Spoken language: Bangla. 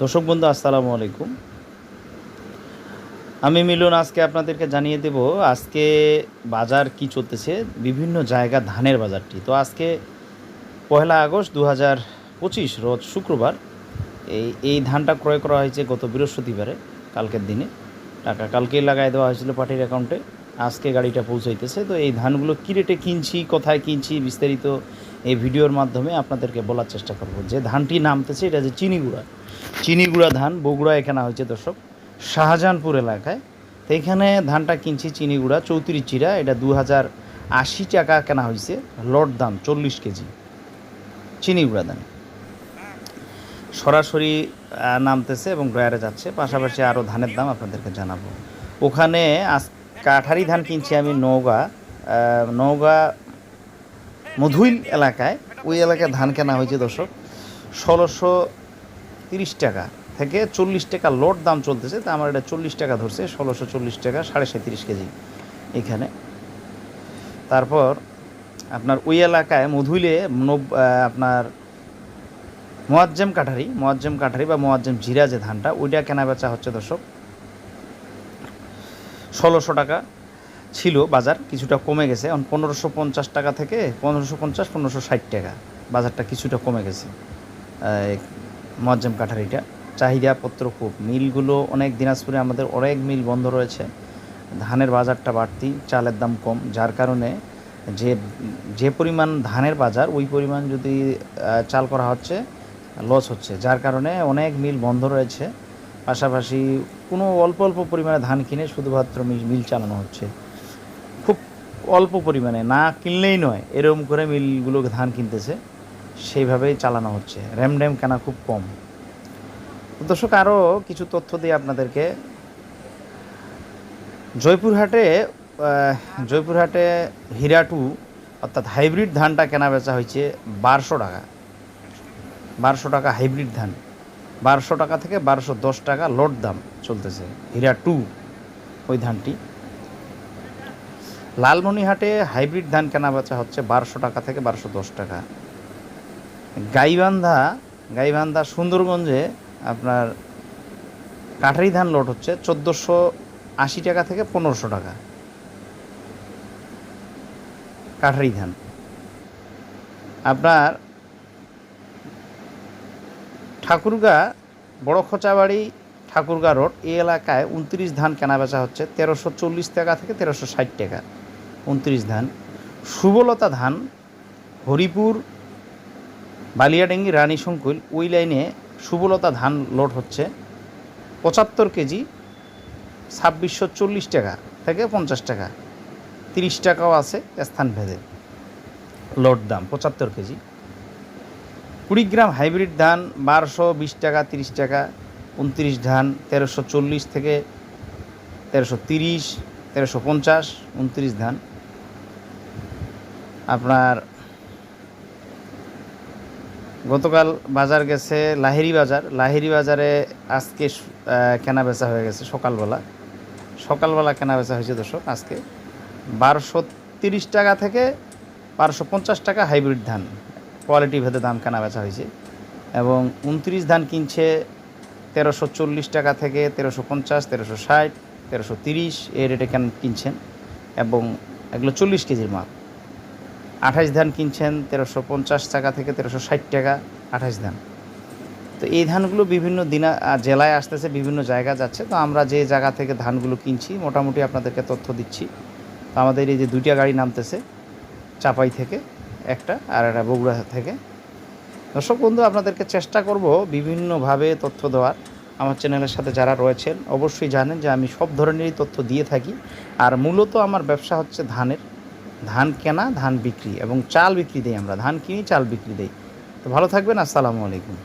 দর্শক বন্ধু, আসসালামু আলাইকুম। আমি মিলন, আজকে আপনাদেরকে জানিয়ে দেব আজকে বাজার কি চলতেছে, বিভিন্ন জায়গা ধানের বাজারটি। তো আজকে পয়লা আগস্ট দু হাজার পঁচিশ, রোজ শুক্রবার, এই এই ধানটা ক্রয় করা হয়েছে গত বৃহস্পতিবারে, কালকের দিনে। টাকা কালকেই লাগাই দেওয়া হয়েছিল পার্টির অ্যাকাউন্টে, আজকে গাড়িটা পৌঁছাইতেছে। তো এই ধানগুলো কী রেটে কিনছি, কোথায় কিনছি, বিস্তারিত এই ভিডিওর মাধ্যমে আপনাদেরকে বলার চেষ্টা করব। যে ধানটি নামতেছে, এটা যে চিনিগুড়া চিনিগুড়া ধান, বগুড়া এখানে হয়েছে দর্শক। শাহজাহানপুর এলাকায়। তো এখানে ধানটা কিনছি চিনিগুড়া, চৌত্রিশ চিরা, এটা দু হাজার আশি টাকা কেনা হয়েছে। লট দাম চল্লিশ কেজি। চিনিগুড়া ধান। সরাসরি নামতেছে এবং ড্রয়ারে যাচ্ছে। পাশাপাশি আরও ধানের দাম আপনাদেরকে জানাব। ওখানে আজ কাঠারি ধান কিনছি আমি নওগাঁ। নওগাঁ মধুইল এলাকায়। ওই এলাকায় ধান কেনা হয়েছে দর্শক। ষোলোশো তিরিশ টাকা থেকে চল্লিশ টাকা লোড দাম চলতেছে, তা আমার এটা চল্লিশ টাকা ধরছে, ষোলোশো চল্লিশ টাকা, সাড়ে সাঁত্রিশ কেজি এখানে। তারপর আপনার ওই এলাকায় মধুইলে নব- আপনার মোয়াজ্জেম কাঠারি মোয়াজ্জেম কাঠারি বা মোয়াজ্জেম জিরা যে ধানটা, ওইটা কেনা বেচা হচ্ছে দর্শক। ষোলোশো টাকা ছিল বাজার, কিছুটা কমে গেছে। এখন পনেরোশো পঞ্চাশ টাকা থেকে পনেরোশো পঞ্চাশ, পনেরোশো ষাট টাকা বাজারটা কিছুটা কমে গেছে। মোয়াজ্জেম কাঠারিটা। চাহিদাপত্র খুব। মিলগুলো অনেক দিনাজপুরে আমাদের অনেক মিল বন্ধ রয়েছে। ধানের বাজারটা বাড়তি, চালের দাম কম। যার কারণে যে যে পরিমাণ ধানের বাজার, ওই পরিমাণ যদি চাল করা হচ্ছে, লস হচ্ছে। যার কারণে অনেক মিল বন্ধ রয়েছে। পাশাপাশি কোনো অল্প অল্প পরিমাণে ধান কিনে শুধুমাত্র মিল মিল চালানো হচ্ছে। খুব অল্প পরিমাণে। না কিনলেই নয় এরকম করে মিলগুলোকে ধান কিনতেছে। সেইভাবেই চালানো হচ্ছে। র্যাম ড্যাম কেনা খুব কম। দর্শক আরও কিছু তথ্য দিই আপনাদেরকে। জয়পুরহাটে জয়পুরহাটে হীরাটু, অর্থাৎ হাইব্রিড ধানটা কেনা বেচা হয়েছে বারোশো টাকা। বারোশো টাকা হাইব্রিড ধান। বারোশো টাকা থেকে বারোশো দশ টাকা লোড দাম চলতেছে হীরা টু ওই ধানটি। লালমনিহাটে হাইব্রিড ধান কেনা বেচা হচ্ছে বারোশো টাকা থেকে বারোশো দশ টাকা। গাইবান্ধা গাইবান্ধা সুন্দরগঞ্জে আপনার কাঠারি ধান লোড হচ্ছে চোদ্দোশো আশি টাকা থেকে পনেরোশো টাকা। কাঠারি ধান। আপনার ঠাকুরগা বড় খোঁচাবাড়ি ঠাকুরগা রোড এই এলাকায় উনত্রিশ ধান কেনা বেচা হচ্ছে তেরোশো চল্লিশ টাকা থেকে তেরোশো ষাট টাকা। উনত্রিশ ধান। সুবলতা ধান, হরিপুর বালিয়াডেঙ্গি রানী সংকুল ওই লাইনে সুবলতা ধান লোড হচ্ছে পঁচাত্তর কেজি, ছাব্বিশশো চল্লিশ টাকা থেকে পঞ্চাশ টাকা, তিরিশ টাকাও আছে স্থান ভেদে। লোড দাম পঁচাত্তর কেজি। কুড়িগ্রাম হাইব্রিড ধান বারোশো বিশ টাকা, তিরিশ টাকা, উনত্রিশ ধান তেরোশো চল্লিশ থেকে তেরোশো তিরিশ, তেরোশো পঞ্চাশ, উনত্রিশ ধান। আপনার গতকাল বাজার গেছে লাহিরি বাজার। লাহিরি বাজারে আজকে কেনা বেচা হয়ে গেছে সকালবেলা। সকালবেলা কেনা বেচা হয়েছে দর্শক আজকে। বারোশো তিরিশ টাকা থেকে বারোশো পঞ্চাশ টাকা হাইব্রিড ধান। কোয়ালিটি ভেদে দাম কেনা বেচা হয়েছে। এবং উনত্রিশ ধান কিনছে তেরোশো চল্লিশ টাকা থেকে তেরোশো পঞ্চাশ, তেরোশো ষাট, তেরোশো তিরিশ এই রেটে কেন কিনছেন? এবং এগুলো চল্লিশ কেজির মাল। আঠাশ ধান কিনছেন তেরোশো পঞ্চাশ টাকা থেকে তেরোশো ষাট টাকা আঠাশ ধান। তো এই ধানগুলো বিভিন্ন দিনা জেলায় আসতেছে, বিভিন্ন জায়গা যাচ্ছে। তো আমরা যে জায়গা থেকে ধানগুলো কিনছি, মোটামুটি আপনাদেরকে তথ্য দিচ্ছি। তো আমাদের এই যে দুইটা গাড়ি নামতেছে, চাপাই থেকে একটা আর একটা বগুড়া থেকে। দর্শক বন্ধু, আপনাদেরকে চেষ্টা করব বিভিন্নভাবে তথ্য দেওয়ার। আমার চ্যানেলের সাথে যারা রয়েছেন, অবশ্যই জানেন যে আমি সব ধরনেরই তথ্য দিয়ে থাকি। আর মূলত আমার ব্যবসা হচ্ছে ধানের। ধান কেনা, ধান বিক্রি এবং চাল বিক্রি দেই আমরা। ধান কিনি, চাল বিক্রি দেই। তো ভালো থাকবেন, আসসালামু আলাইকুম।